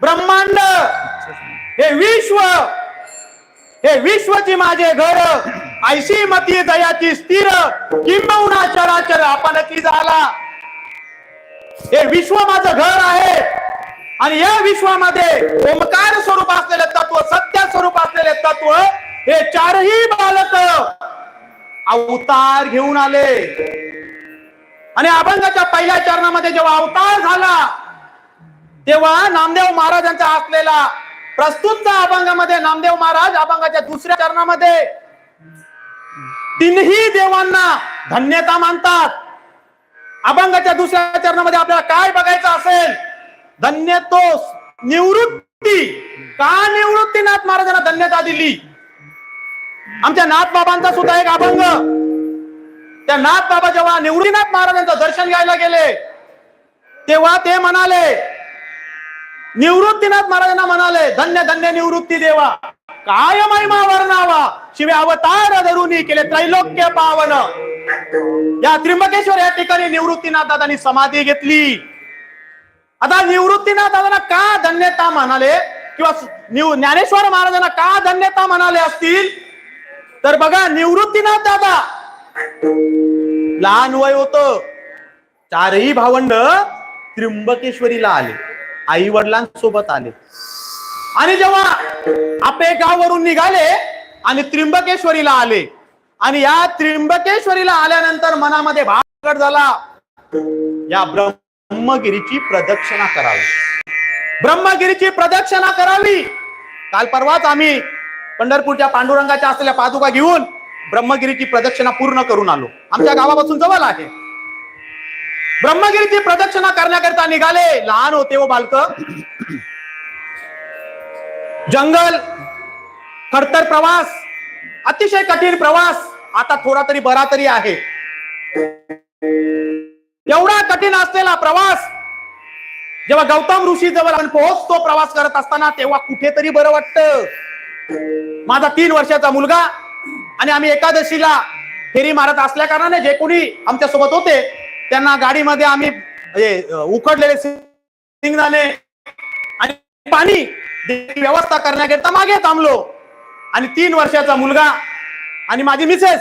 ब्रह्मांड. हे विश्व. हे विश्वची माझे घर. ऐशी मती दयाची स्थिर. किंबहुना चराचर आपण की झाला हे विश्व माझं घर आहे. आणि या विश्वामध्ये ओमकार स्वरूप असलेले तत्व सत्य स्वरूप असलेले तत्व हे चारही बालक अवतार घेऊन आले. आणि अभंगाच्या पहिल्या चरणामध्ये जेव्हा अवतार झाला तेव्हा नामदेव महाराजांचा असलेला प्रस्तुत अभंगामध्ये नामदेव महाराज अभंगाच्या दुसऱ्या चरणामध्ये तीनही देवांना धन्यता मानतात. अभंगाच्या दुसऱ्या चरणामध्ये आपल्याला काय बघायचं असेल? धन्य तो निवृत्ती. का निवृत्तीनाथ महाराजांना धन्यता दिली. आमच्या नाथ बाबांचा सुद्धा एक अभंग. त्या नाथ बाबा जेव्हा निवृत्तीनाथ महाराजांचं दर्शन घ्यायला गेले तेव्हा ते म्हणाले निवृत्तीनाथ महाराजांना म्हणाले धन्य धन्य निवृत्ती देवा. काय महिमा वर्णावा. शिवे अवतार धरुनी केले त्रैलोक्य पावन. या त्र्यंबकेश्वर या ठिकाणी निवृत्तीनाथ दादांनी समाधी घेतली. आता निवृत्तीनाथ दादांना का धन्यता म्हणाले किंवा ज्ञानेश्वर महाराजांना का धन्यता म्हणाले असतील? तर बघा निवृत्तीनाथ दादा लहान वय होत. चारही भावंड त्र्यंबकेश्वरीला आले. आई वडिलांसोबत आले. आणि जेव्हा आपे गावावरून निघाले आणि त्र्यंबकेश्वरीला आले आणि या त्र्यंबकेश्वरीला आल्यानंतर मनामध्ये भागड झाला. या ब्रह्मगिरीची प्रदक्षिणा करावी. ब्रह्मगिरीची प्रदक्षिणा करावी. काल परवाच आम्ही पंढरपूरच्या पांडुरंगाच्या असलेल्या पादुका घेऊन ब्रह्मगिरीची प्रदक्षिणा पूर्ण करून आलो. आमच्या गावापासून जवळ आहे. ब्रह्मगिरीची प्रदक्षिणा करण्याकरिता निघाले. लहान होते हो व बालक. जंगल खडतर प्रवास अतिशय कठीण प्रवास. आता थोडा तरी बरा तरी आहे. एवढा कठीण असलेला प्रवास जेव्हा गौतम ऋषी जवळ आपण पोहोचतो प्रवास करत असताना तेव्हा कुठेतरी बरं वाटतं. माझा तीन वर्षाचा मुलगा आणि आम्ही एकादशीला फेरी मारत असल्या कारणाने जे कोणी आमच्यासोबत होते त्यांना गाडीमध्ये आम्ही म्हणजे, उकडलेले सिंगदाणे आणि पाणी व्यवस्था करण्याकरिता मागे थांबलो. आणि तीन वर्षाचा मुलगा आणि माझी मिसेस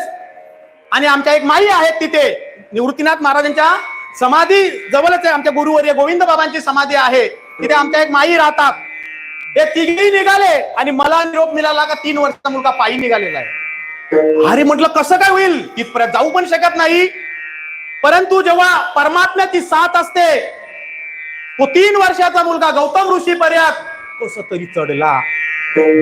आणि आमच्या एक माई आहेत तिथे. निवृत्तीनाथ महाराजांच्या समाधी जवळच आहे. आमच्या गुरुवर्य गोविंद बाबांची समाधी आहे. तिथे आमच्या एक माई राहतात. हे तिघी निघाले आणि मला निरोप मिळाला का तीन वर्षाचा मुलगा पायी निघालेला आहे. अरे म्हटलं कसं काय होईल? तिथपर्यंत जाऊ पण शकत नाही. परंतु जेव्हा परमात्म्याची साथ असते तो तीन वर्षाचा मुलगा गौतम ऋषी पर्यंत कस तरी चढला.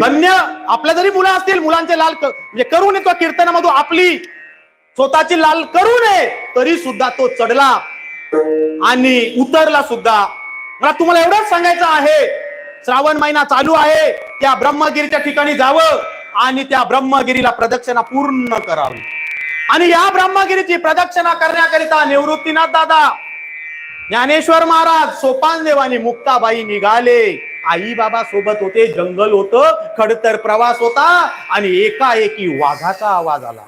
धन्य आपल्या जरी मुलं असतील मुलांचे लाल म्हणजे करू करून किंवा कीर्तनामधून आपली स्वतःची लाल करू नये तरी सुद्धा तो चढला. आणि उतरला सुद्धा. मला तुम्हाला एवढंच सांगायचं आहे श्रावण महिना चालू आहे त्या ब्रह्मगिरीच्या ठिकाणी जावं आणि त्या ब्रह्मगिरीला प्रदक्षिणा पूर्ण करावी. आणि या ब्रह्मगिरीची प्रदक्षिणा करण्याकरिता निवृत्तीनाथ दादा. ज्ञानेश्वर महाराज सोपान देवानी मुक्ताबाई निघाले. आई बाबा सोबत होते जंगल होत खडतर प्रवास होता आणि एकाएकी वाघाचा आवाज आला.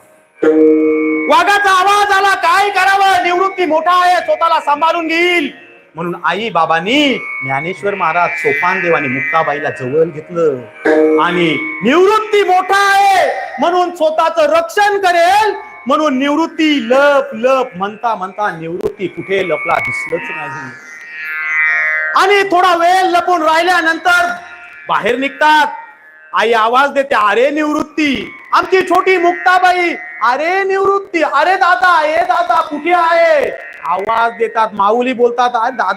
वाघाचा आवाज आला काय करावं? निवृत्ती मोठा आहे स्वतःला सांभाळून घेईल. म्हणून आई बाबांनी ज्ञानेश्वर महाराज सोपान देवानी मुक्ताबाईला जवळ घेतलं. आणि निवृत्ती मोठा आहे म्हणून स्वतःच रक्षण करेल म्हणून निवृत्ती लप लप म्हणता म्हणता निवृत्ती कुठे लपला दिसलंच नाही. आणि थोडा वेळ लपून राहिल्यानंतर बाहेर निघतात. आई आवाज देते अरे निवृत्ती आमची छोटी मुक्ताबाई अरे निवृत्ती अरे दादा ए दादा कुठे आहे? आवाज देतात माऊली बोलतात अरे दादा